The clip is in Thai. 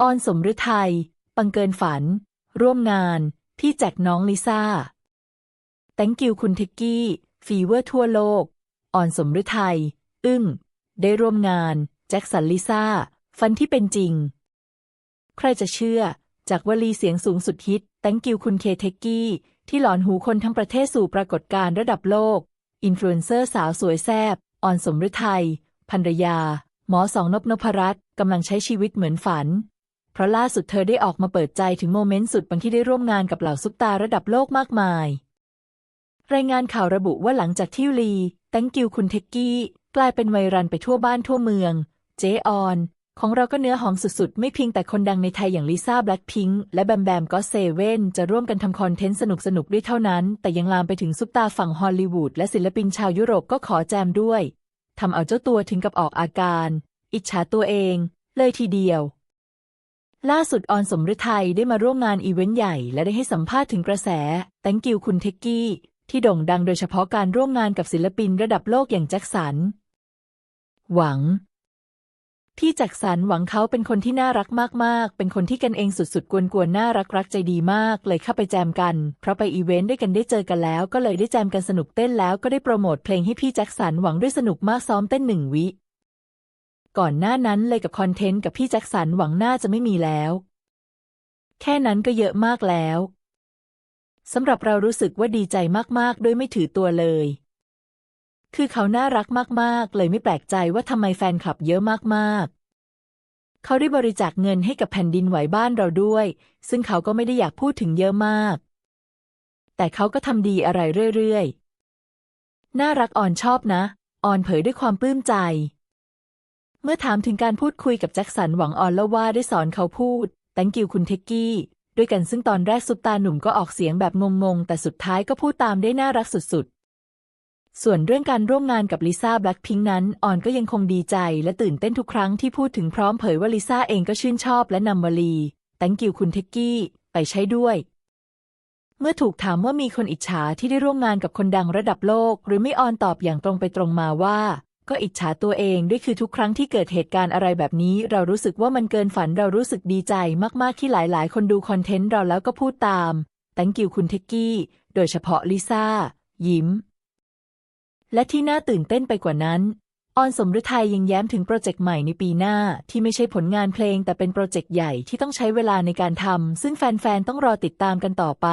ออนสมฤทัย ปังเกินฝัน ร่วมงาน พี่แจ็คน้องลิซ่า thank you คุณเทกกี้ ฟีเวอร์ทั่วโลก ออนสมฤทัย อึ้ง ได้ร่วมงาน แจ็คสันลิซ่า ฟันที่เป็นจริง ใครจะเชื่อ จากวลีเสียงสูงสุดฮิต thank you คุณเคเทกกี้ ที่หลอนหูคนทั้งประเทศสู่ปรากฏการณ์ระดับโลก อินฟลูเอนเซอร์สาวสวยแซบ ออนสมฤทัยภรรยา หมอสองนพนพรัตน์กำลังใช้ชีวิตเหมือนฝัน เพราะล่าสุดเธอได้ออกมาเปิดใจถึงโมเมนต์สุดปังที่ได้ร่วมงานกับเหล่าซุปตาระดับโลกมากมาย รายงานข่าวระบุว่าหลังจากที่ลี thank you คุณเทกกี้ กลายเป็นไวรัลไปทั่วบ้านทั่วเมือง เจออน ของเราก็เนื้อหอมสุดๆ ไม่เพียงแต่คนดังในไทยอย่างลิซ่าแบล็คพิงค์และแบมแบมก็เซเว่นจะร่วมกันทำคอนเทนต์สนุกๆด้วยเท่านั้น แต่ยังลามไปถึงซุปตาฝั่งฮอลลีวูดและศิลปินชาวยุโรปก็ขอแจมด้วยทำเอาเจ้าตัวถึงกับออกอาการ อิจฉาตัวเอง เลยทีเดียว ล่าสุดออนสมฤทัยได้มาร่วมงานอีเวนต์ใหญ่ และได้ให้สัมภาษณ์ถึงกระแส thank you คุณเทกกี้ ที่โด่งดังโดยเฉพาะการร่วมงานกับศิลปินระดับโลกอย่างแจ็คสัน หวังพี่แจ็คสันหวังเขาเป็นคนที่น่ารักมากๆ เป็นคนที่กันเองสุดๆ กวนๆ น่ารักรักใจดีมาก เลยเข้าไปแจมกัน เพราะไปอีเวนต์ด้วยกันได้เจอกันแล้ว ก็เลยได้แจมกันสนุกเต้นแล้วก็ได้โปรโมทเพลงให้พี่แจ็คสันหวังด้วยสนุกมากซ้อมเต้นหนึ่งวิ ก่อนหน้านั้นเลยกับคอนเทนต์กับพี่แจ็คสันหวังหน่าจะไม่มีแล้ว แค่นั้นก็เยอะมากแล้วสำหรับเรารู้สึกว่าดีใจมากๆ โดยไม่ถือตัวเลย คือเขาน่ารักมากๆ เลยไม่แปลกใจว่าทำไมแฟนคลับเยอะมากๆ เขาได้บริจาคเงินให้กับแผ่นดินไหวบ้านเราด้วย ซึ่งเขาก็ไม่ได้อยากพูดถึงเยอะมาก แต่เขาก็ทำดีอะไรเรื่อยๆ น่ารักอ่อนชอบนะออนเผยด้วยความปลื้มใจ เมื่อถามถึงการพูดคุยกับแจ็คสันหวังออนเล่าว่าได้สอนเขาพูด thank you คุณเทกกี้ ด้วยกันซึ่งตอนแรกซุปตาหนุ่มก็ออกเสียงแบบงงๆ แต่สุดท้ายก็พูดตามได้น่ารักสุดๆ ส่วนเรื่องการร่วมงานกับลิซ่าแบล็คพิงนั้น ออนก็ยังคงดีใจและตื่นเต้นทุกครั้งที่พูดถึงพร้อมเผยว่าลิซ่าเองก็ชื่นชอบและนำวลี thank you คุณเทกกี้ ไปใช้ด้วยเมื่อถูกถามว่ามีคนอิจฉาที่ได้ร่วมงานกับคนดังระดับโลก หรือไม่ออนตอบอย่างตรงไปตรงมาว่า ก็อิจฉาตัวเองด้วยคือทุกครั้งที่เกิดเหตุการณ์อะไรแบบนี้ เรารู้สึกว่ามันเกินฝันเรารู้สึกดีใจมากๆที่หลายๆ คนดูคอนเทนต์เราแล้วก็พูดตาม thank you คุณเทกกี้ โดยเฉพาะลิซ่า ยิ้ม และที่น่าตื่นเต้นไปกว่านั้น ออนสมฤทัยยังแย้มถึงโปรเจกต์ใหม่ในปีหน้าที่ไม่ใช่ผลงานเพลงแต่เป็นโปรเจกต์ใหญ่ที่ต้องใช้เวลาในการทำซึ่งแฟนๆต้องรอติดตามกันต่อไป